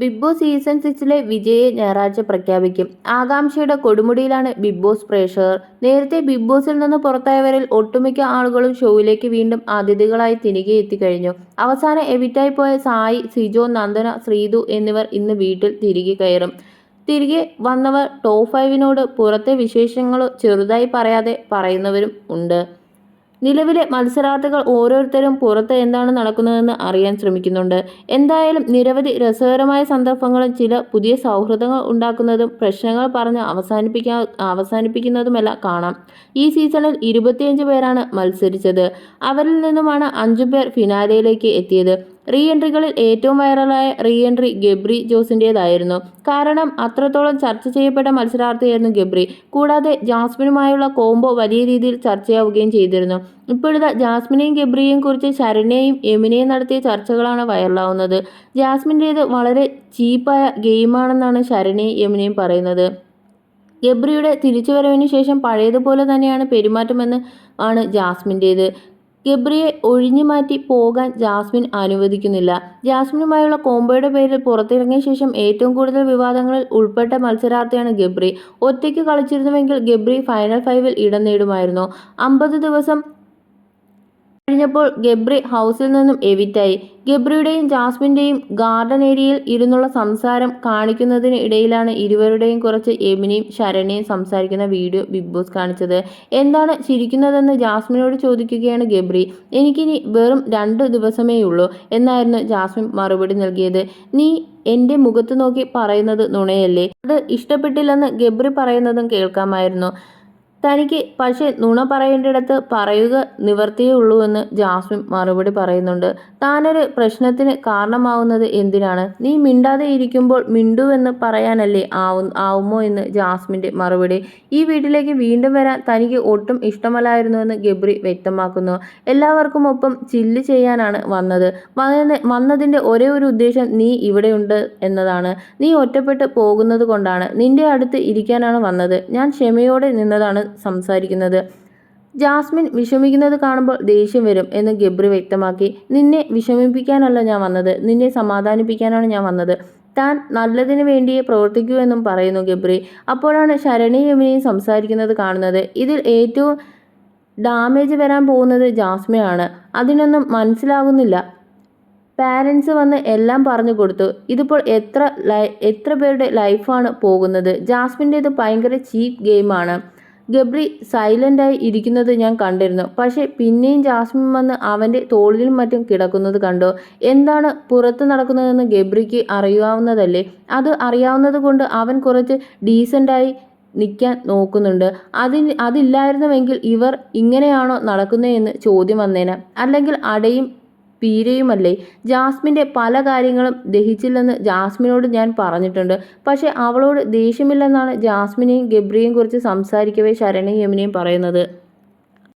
Big boss season സിക്സിലെ വിജയെ ഞായറാഴ്ച പ്രഖ്യാപിക്കും. ആകാംക്ഷയുടെ കൊടുമുടിയിലാണ് ബിഗ് ബോസ് പ്രേക്ഷകർ. നേരത്തെ ബിഗ് ബോസിൽ നിന്ന് പുറത്തായവരിൽ ഒട്ടുമിക്ക ആളുകളും ഷോയിലേക്ക് വീണ്ടും അതിഥികളായി തിരികെ എത്തിക്കഴിഞ്ഞു. അവസാനം എവിറ്റായി പോയ സായി സിജോ നന്ദന ശ്രീതു എന്നിവർ ഇന്ന് വീട്ടിൽ തിരികെ കയറും. തിരികെ വന്നവർ ടോപ്പ് ഫൈവിനോട് പുറത്തെ വിശേഷങ്ങൾ ചെറുതായി പറയാതെ പറയുന്നവരും ഉണ്ട്. നിലവിലെ മത്സരാർത്ഥികൾ ഓരോരുത്തരും പുറത്ത് എന്താണ് നടക്കുന്നതെന്ന് അറിയാൻ ശ്രമിക്കുന്നുണ്ട്. എന്തായാലും നിരവധി രസകരമായ സന്ദർഭങ്ങളും ചില പുതിയ സൗഹൃദങ്ങൾ ഉണ്ടാക്കുന്നതും പ്രശ്നങ്ങൾ പറഞ്ഞ് അവസാനിപ്പിക്കാ അവസാനിപ്പിക്കുന്നതുമെല്ലാം കാണാം. ഈ സീസണിൽ ഇരുപത്തിയഞ്ച് പേരാണ് മത്സരിച്ചത്. അവരിൽ നിന്നുമാണ് അഞ്ചു പേർ ഫിനാലയിലേക്ക് എത്തിയത്. റീ എൻട്രികളിൽ ഏറ്റവും വൈറലായ റീ എൻട്രി ഗബ്രി ജോസിന്റേതായിരുന്നു കാരണം അത്രത്തോളം ചർച്ച ചെയ്യപ്പെട്ട മത്സരാർത്ഥിയായിരുന്നു ഗബ്രി. കൂടാതെ ജാസ്മിനുമായുള്ള കോംബോ വലിയ രീതിയിൽ ചർച്ചയാവുകയും ചെയ്തിരുന്നു. ഇപ്പോഴത്തെ ജാസ്മിനെയും ഗബ്രിയെയും കുറിച്ച് ശരണ്യയും എമിനെയും നടത്തിയ ചർച്ചകളാണ് വൈറലാവുന്നത്. ജാസ്മിന്റേത് വളരെ ചീപ്പായ ഗെയിമാണെന്നാണ് ശരണ്യയും യമുനയും പറയുന്നത്. ഗബ്രിയുടെ തിരിച്ചുവരവിന് ശേഷം പഴയതുപോലെ തന്നെയാണ് പെരുമാറ്റമെന്ന് ആണ് ജാസ്മിന്റേത് ഗബ്രിയെ ഒഴിഞ്ഞു മാറ്റി പോകാൻ ജാസ്മിൻ അനുവദിക്കുന്നില്ല. ജാസ്മിനുമായുള്ള കോംബോയുടെ പേരിൽ പുറത്തിറങ്ങിയ ശേഷം ഏറ്റവും കൂടുതൽ വിവാദങ്ങളിൽ ഉൾപ്പെട്ട മത്സരാർത്ഥിയാണ് ഗബ്രി. ഒറ്റയ്ക്ക് കളിച്ചിരുന്നുവെങ്കിൽ ഗബ്രി ഫൈനൽ ഫൈവിൽ ഇടം നേടുമായിരുന്നു. അമ്പത് ദിവസം കഴിഞ്ഞപ്പോൾ ഗബ്രി ഹൗസിൽ നിന്നും എവിറ്റായി. ഗബ്രിയുടെയും ജാസ്മിന്റെയും ഗാർഡൻ ഏരിയയിൽ ഇരുന്നുള്ള സംസാരം കാണിക്കുന്നതിന് ഇടയിലാണ് ഇരുവരുടെയും കുറച്ച് എമിനെയും ശരണിയും സംസാരിക്കുന്ന വീഡിയോ ബിഗ് ബോസ് കാണിച്ചത്. എന്താണ് ചിരിക്കുന്നതെന്ന് ജാസ്മിനോട് ചോദിക്കുകയാണ് ഗബ്രി. എനിക്കിനി വെറും രണ്ട് ദിവസമേ ഉള്ളൂ എന്നായിരുന്നു ജാസ്മിൻ മറുപടി നൽകിയത്. നീ എന്റെ മുഖത്ത് നോക്കി പറയുന്നത് നുണയല്ലേ? അത് ഇഷ്ടപ്പെട്ടില്ലെന്ന് ഗബ്രി പറയുന്നതും കേൾക്കാമായിരുന്നു. തനിക്ക് പക്ഷേ നുണ പറയേണ്ടിടത്ത് പറയുക നിവർത്തിയേ ഉള്ളൂ എന്ന് ജാസ്മിൻ മറുപടി പറയുന്നുണ്ട്. താനൊരു പ്രശ്നത്തിന് കാരണമാവുന്നത് എന്തിനാണ്? നീ മിണ്ടാതെ ഇരിക്കുമ്പോൾ മിണ്ടുവെന്ന് പറയാനല്ലേ ആവു ആവുമോ എന്ന് ജാസ്മിന്റെ മറുപടി. ഈ വീട്ടിലേക്ക് വീണ്ടും വരാൻ തനിക്ക് ഒട്ടും ഇഷ്ടമല്ലായിരുന്നുവെന്ന് ഗബ്രി വ്യക്തമാക്കുന്നു. എല്ലാവർക്കും ഒപ്പം ചില്ല് ചെയ്യാനാണ് വന്നത്. വന്നതിന്റെ ഒരേ ഒരു ഉദ്ദേശം നീ ഇവിടെയുണ്ട് എന്നതാണ്. നീ ഒറ്റപ്പെട്ട് പോകുന്നത് കൊണ്ടാണ്. നിന്റെ അടുത്ത് ഇരിക്കാനാണ് വന്നത്. ഞാൻ ക്ഷമയോടെ നിന്നതാണ് സംസാരിക്കുന്നത്. ജാസ്മിൻ വിഷമിക്കുന്നത് കാണുമ്പോൾ ദേഷ്യം വരും എന്ന് ഗബ്രി വ്യക്തമാക്കി. നിന്നെ വിഷമിപ്പിക്കാനല്ല ഞാൻ വന്നത്. നിന്നെ സമാധാനിപ്പിക്കാനാണ് ഞാൻ വന്നത്. താൻ നല്ലതിനു വേണ്ടിയേ പ്രവർത്തിക്കൂ എന്നും പറയുന്നു ഗബ്രി. അപ്പോഴാണ് ശരണി യമുനയും സംസാരിക്കുന്നത് കാണുന്നത്. ഇതിൽ ഏറ്റവും ഡാമേജ് വരാൻ പോകുന്നത് ജാസ്മിനാണ്. അതിനൊന്നും മനസ്സിലാകുന്നില്ല. പാരൻസ് വന്ന് എല്ലാം പറഞ്ഞു കൊടുത്തു. ഇതിപ്പോൾ എത്ര എത്ര പേരുടെ ലൈഫാണ് പോകുന്നത്? ജാസ്മിന്റെ ഇത് ഭയങ്കര ചീപ്പ് ഗെയിമാണ്. ഗബ്രി സൈലന്റായി ഇരിക്കുന്നത് ഞാൻ കണ്ടിരുന്നു. പക്ഷേ പിന്നെയും ജാസ്മിൻ വന്ന് അവന്റെ തോളിലും മറ്റും കിടക്കുന്നത് കണ്ടു. എന്താണ് പുറത്ത് നടക്കുന്നതെന്ന് ഗബ്രിക്ക് അറിയാവുന്നതല്ലേ? അത് അറിയാവുന്നത് കൊണ്ട് അവൻ കുറച്ച് ഡീസന്റായി നിൽക്കാൻ നോക്കുന്നുണ്ട്. അതിന് അതില്ലായിരുന്നുവെങ്കിൽ ഇവർ ഇങ്ങനെയാണോ നടക്കുന്നതെന്ന് ചോദ്യം വന്നേനെ. അല്ലെങ്കിൽ അടയും പീരയുമല്ലേ? ജാസ്മിന്റെ പല കാര്യങ്ങളും ദഹിച്ചില്ലെന്ന് ജാസ്മിനോട് ഞാൻ പറഞ്ഞിട്ടുണ്ട്. പക്ഷേ അവളോട് ദേഷ്യമില്ലെന്നാണ് ജാസ്മിനെയും ഗബ്രിയെയും കുറിച്ച് സംസാരിക്കവേ ശരണയും യമുനയും പറയുന്നത്.